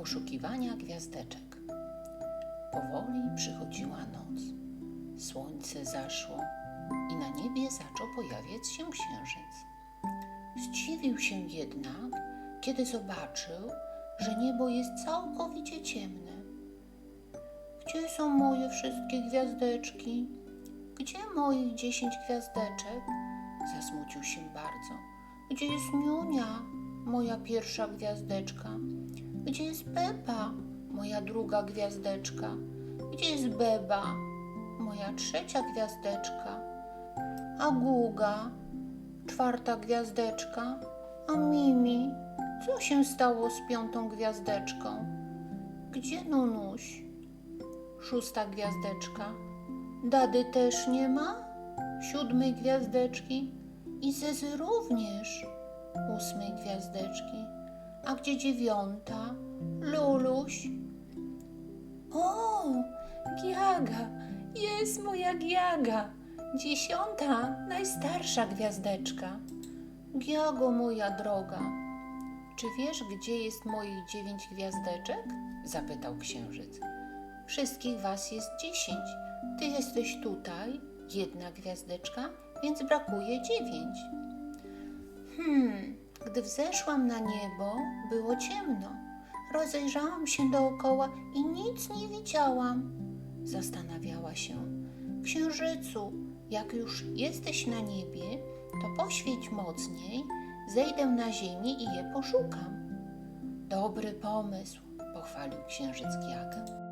poszukiwania gwiazdeczek. Powoli przychodziła noc. Słońce zaszło i na niebie zaczął pojawiać się księżyc. Zdziwił się jednak, kiedy zobaczył, że niebo jest całkowicie ciemne. Gdzie są moje wszystkie gwiazdeczki? Gdzie moich dziesięć gwiazdeczek? Zasmucił się bardzo. Gdzie jest Niunia, moja pierwsza gwiazdeczka? Gdzie jest Pepa, moja druga gwiazdeczka? Gdzie jest Beba, moja trzecia gwiazdeczka? A Guga, czwarta gwiazdeczka? A Mimi, co się stało z piątą gwiazdeczką? Gdzie Nunuś? Szósta gwiazdeczka. Dady też nie ma? Siódmej gwiazdeczki. I Zezy również. Ósmej gwiazdeczki. A gdzie dziewiąta? Luluś. O, Giaga, jest moja Giaga. Dziesiąta, najstarsza gwiazdeczka. Giago, moja droga, czy wiesz, gdzie jest moich dziewięć gwiazdeczek? Zapytał księżyc. Wszystkich was jest dziesięć. Ty jesteś tutaj, jedna gwiazdeczka, więc brakuje dziewięć. Hmm, gdy wzeszłam na niebo, było ciemno. Rozejrzałam się dookoła i nic nie widziałam. Zastanawiała się. Księżycu, jak już jesteś na niebie, to poświeć mocniej, zejdę na ziemię i je poszukam. Dobry pomysł, pochwalił księżyc Giagę.